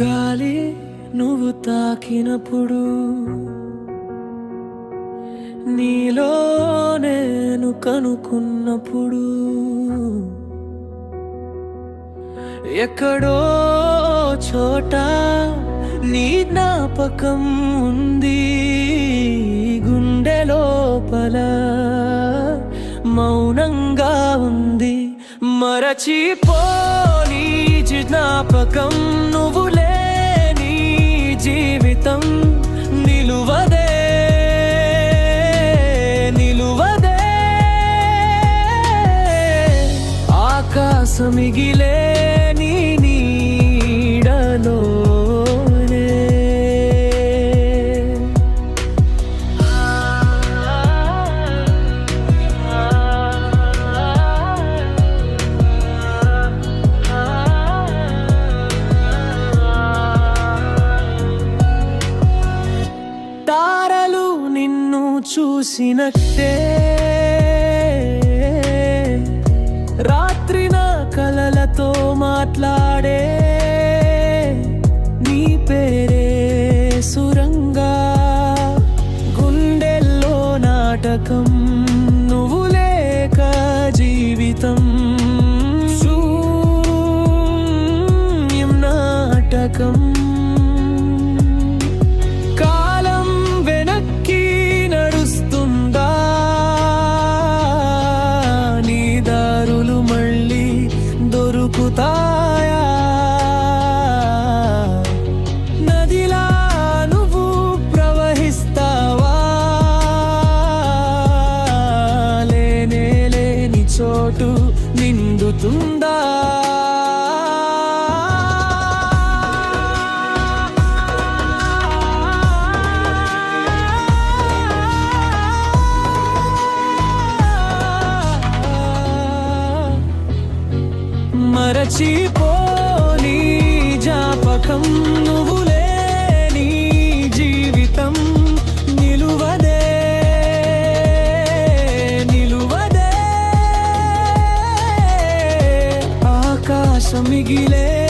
గాలి నువ్వు తాకినప్పుడు నీలో నేను కనుకున్నప్పుడు ఎక్కడో చోట నీ జ్ఞాపకం ఉంది గుండె లోపల. మరచిపోని జ్ఞాపకం నువ్వు లేని జీవితం నిలువదే నిలువదే. ఆకాశమిగిలే చూసినట్టే. రాత్రి నా కలలతో మాట్లాడే చోటు నిండుతుందా? మరచిపోని జాపకం నువ్వు মিগিলে